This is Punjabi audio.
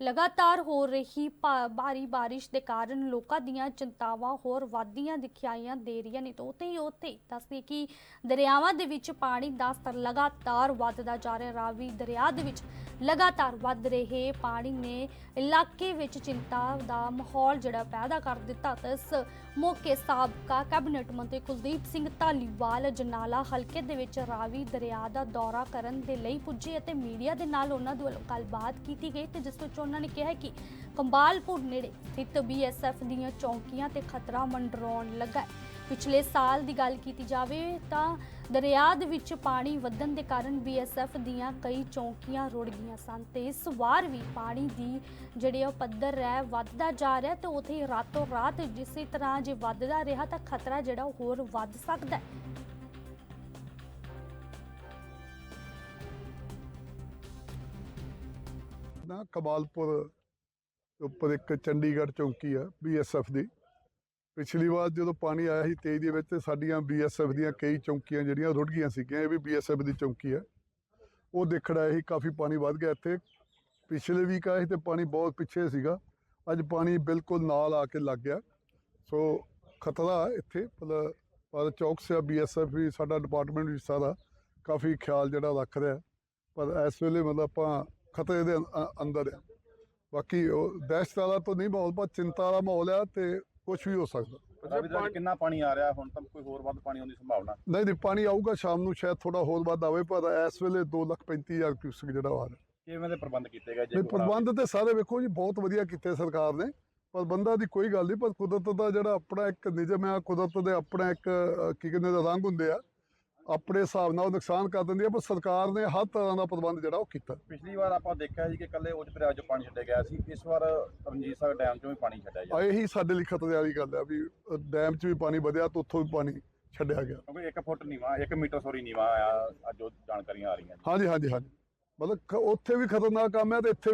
ਲਗਾਤਾਰ ਹੋ ਰਹੀ ਭਾ- ਭਾਰੀ ਬਾਰਿਸ਼ ਦੇ ਕਾਰਨ ਲੋਕਾਂ ਦੀਆਂ ਚਿੰਤਾਵਾਂ ਹੋਰ ਵਧਦੀਆਂ ਦਿਖਾਈਆਂ ਦੇ ਰਹੀਆਂ ਨੇ। ਤਾਂ ਉੱਥੇ ਹੀ ਉੱਥੇ ਹੀ ਦੱਸਦੇ ਕਿ ਦਰਿਆਵਾਂ ਦੇ ਵਿੱਚ ਪਾਣੀ ਦਾ ਸਤਰ ਲਗਾਤਾਰ ਵੱਧਦਾ ਜਾ ਰਿਹਾ। ਰਾਵੀ ਦਰਿਆ ਦੇ ਵਿੱਚ ਲਗਾਤਾਰ ਵੱਧ ਰਹੇ ਪਾਣੀ ਨੇ ਇਲਾਕੇ ਵਿੱਚ ਚਿੰਤਾ ਦਾ ਮਾਹੌਲ ਜਿਹੜਾ ਪੈਦਾ ਕਰ ਦਿੱਤਾ। ਤਾਂ ਇਸ ਮੌਕੇ ਸਾਬਕਾ ਕੈਬਨਿਟ ਮੰਤਰੀ ਕੁਲਦੀਪ ਸਿੰਘ ਧਾਲੀਵਾਲ ਜਨਾਲਾ ਹਲਕੇ ਦੇ ਵਿੱਚ ਰਾਵੀ ਦਰਿਆ ਦਾ ਦੌਰਾ ਕਰਨ ਦੇ ਲਈ ਪੁੱਜੇ ਅਤੇ ਮੀਡੀਆ ਦੇ ਨਾਲ ਉਹਨਾਂ ਦੇ ਵੱਲੋਂ ਗੱਲਬਾਤ ਕੀਤੀ ਗਈ ਤੇ ਜਿਸ ਵਿੱਚ ਉਹਨਾਂ ਨੇ ਕਿਹਾ ਕਿ ਕੰਬਾਲਪੁਰ ਨੇੜੇ ਸਥਿਤ ਬੀਐਸਐਫ ਦੀਆਂ ਚੌਕੀਆਂ ਤੇ ਖਤਰਾ ਮੰਡਰਾਉਣ ਲੱਗਾ ਹੈ। ਪਿਛਲੇ ਸਾਲ ਦੀ ਗੱਲ ਕੀਤੀ ਜਾਵੇ ਤਾਂ ਦਰਿਆ ਦੇ ਵਿੱਚ ਪਾਣੀ ਵਧਣ ਦੇ ਕਾਰਨ ਬੀਐਸਐਫ ਦੀਆਂ ਕਈ ਚੌਕੀਆਂ ਰੁੜ ਗਈਆਂ ਸਨ ਤੇ ਇਸ ਵਾਰ ਵੀ ਪਾਣੀ ਦੀ ਜਿਹੜੀ ਉਹ ਪੱਧਰ ਹੈ, ਵੱਧਦਾ ਜਾ ਰਿਹਾ ਤੇ ਉਥੇ ਰਾਤੋਂ ਰਾਤ ਜਿਸੇ ਤਰ੍ਹਾਂ ਜੇ ਵੱਧਦਾ ਰਿਹਾ ਤਾਂ ਖਤਰਾ ਜਿਹੜਾ ਹੋਰ ਵੱਧ ਸਕਦਾ ਹੈ ਨਾ ਕਮਾਲਪੁਰ ਉੱਪਰ ਇੱਕ ਚੰਡੀਗੜ੍ਹ ਚੌਂਕੀ ਆ ਬੀਐਸਐਫ ਦੀ। ਪਿਛਲੀ ਵਾਰ ਜਦੋਂ ਪਾਣੀ ਆਇਆ ਸੀ 23 ਦੇ ਵਿੱਚ ਤੇ ਸਾਡੀਆਂ ਬੀਐਸਐਫ ਦੀਆਂ ਕਈ ਚੌਂਕੀਆਂ ਜਿਹੜੀਆਂ ਰੁੜ ਗਈਆਂ ਸੀਗੀਆਂ, ਇਹ ਵੀ ਬੀਐਸਐਫ ਦੀ ਚੌਂਕੀ ਆ। ਉਹ ਦੇਖਣ ਆਇਆ ਸੀ, ਕਾਫੀ ਪਾਣੀ ਵੱਧ ਗਿਆ ਇੱਥੇ। ਪਿਛਲੇ ਵੀਕ ਆਏ ਸੀ ਤੇ ਪਾਣੀ ਬਹੁਤ ਪਿੱਛੇ ਸੀਗਾ। ਅੱਜ ਪਾਣੀ ਬਿਲਕੁਲ ਨਾਲ ਆ ਕੇ ਲੱਗ ਗਿਆ। ਸੋ ਖਤਰਾ ਇੱਥੇ ਮਤਲਬ ਪਰ ਚੌਕਸ ਆ ਬੀਐਸਐਫ ਵੀ ਸਾਡਾ ਡਿਪਾਰਟਮੈਂਟ ਵੀ ਸਾਰਾ ਕਾਫੀ ਖਿਆਲ ਜਿਹੜਾ ਰੱਖ ਰਿਹਾ। ਪਰ ਇਸ ਵੇਲੇ ਮਤਲਬ ਆਪਾਂ ਖਤਰੇ ਦੇ ਅੰਦਰ ਆ। ਬਾਕੀ ਉਹ ਦਹਿਸ਼ਤ ਵਾਲਾ ਤਾਂ ਨਹੀਂ ਮਾਹੌਲ ਪਰ ਚਿੰਤਾ ਵਾਲਾ ਮਾਹੌਲ ਆ ਤੇ ਕੁਝ ਵੀ ਹੋ ਸਕਦਾ। ਰਾਵੀ ਦਾ ਕਿੰਨਾ ਪਾਣੀ ਆ ਰਿਹਾ ਹੁਣ ਤਾਂ ਕੋਈ ਹੋਰ ਵੱਧ ਪਾਣੀ ਆਉਣ ਦੀ ਸੰਭਾਵਨਾ। ਨਹੀਂ ਨਹੀਂ ਪਾਣੀ ਆਊਗਾ ਸ਼ਾਮ ਨੂੰ ਸ਼ਾਇਦ ਥੋੜਾ ਹੋਰ ਵੱਧ ਆਵੇ ਪਰ ਇਸ ਵੇਲੇ 235000 ਕਿਊਸਕ ਜਿਹੜਾ ਆ ਰਿਹਾ। ਕਿਵੇਂ ਦੇ ਪ੍ਰਬੰਧ ਕੀਤੇ ਗਏ ਕੋਈ ਪ੍ਰਬੰਧ ਤੇ ਸਾਰੇ ਵੇਖੋ ਜੀ ਬਹੁਤ ਵਧੀਆ ਕੀਤੇ ਸਰਕਾਰ ਨੇ ਪ੍ਰਬੰਧਾਂ ਦੀ ਕੋਈ ਗੱਲ ਨਹੀਂ ਪਰ ਕੁਦਰਤ ਦਾ ਜਿਹੜਾ ਆਪਣਾ ਇੱਕ ਨਿਯਮ ਆ ਕੁਦਰਤ ਦੇ ਆਪਣਾ ਇੱਕ ਕੀ ਕਹਿੰਦੇ ਰੰਗ ਹੁੰਦੇ ਆ ਆਪਣੇ ਹਿਸਾਬ ਨਾਲ ਉਹ ਨੁਕਸਾਨ ਕਰ ਦਿੰਦੀ ਆ ਪਰ ਸਰਕਾਰ ਨੇ ਹਰ ਤਰ੍ਹਾਂ ਦਾ ਪ੍ਰਬੰਧ ਜਿਹੜਾ ਉਹ ਕੀਤਾ। ਪਿਛਲੀ ਵਾਰ ਆਪਾਂ ਦੇਖਿਆ ਸੀ ਕਿ ਕੱਲੇ ਉੱਚ ਦਰਿਆ 'ਚੋਂ ਪਾਣੀ ਛੱਡਿਆ ਗਿਆ ਸੀ ਇਸ ਵਾਰ ਰਣਜੀਤ ਸਾਹਿਬ ਡੈਮ 'ਚੋਂ ਵੀ ਪਾਣੀ ਛੱਡਿਆ ਜਾ ਇਹੀ ਸਾਡੇ ਲਈ ਖਤਰੇ ਵਾਲੀ ਗੱਲ ਆ ਵੀ ਡੈਮ 'ਚ ਵੀ ਪਾਣੀ ਵਧਿਆ ਤੇ ਉੱਥੋਂ ਵੀ ਪਾਣੀ ਛੱਡਿਆ ਗਿਆ। ਕਿਉਂਕਿ 1 ਫੁੱਟ ਨੀਵਾ 1 ਮੀਟਰ ਸੋਰੀ ਨੀਵਾ ਆ ਅੱਜ ਜੋ ਜਾਣਕਾਰੀਆਂ ਆ ਰਹੀਆਂ ਹਾਂਜੀ ਹਾਂਜੀ ਹਾਂਜੀ। ਮਤਲਬ ਉੱਥੇ ਵੀ ਖਤਰਨਾਕ ਕੰਮ ਹੈ ਤੇ ਇੱਥੇ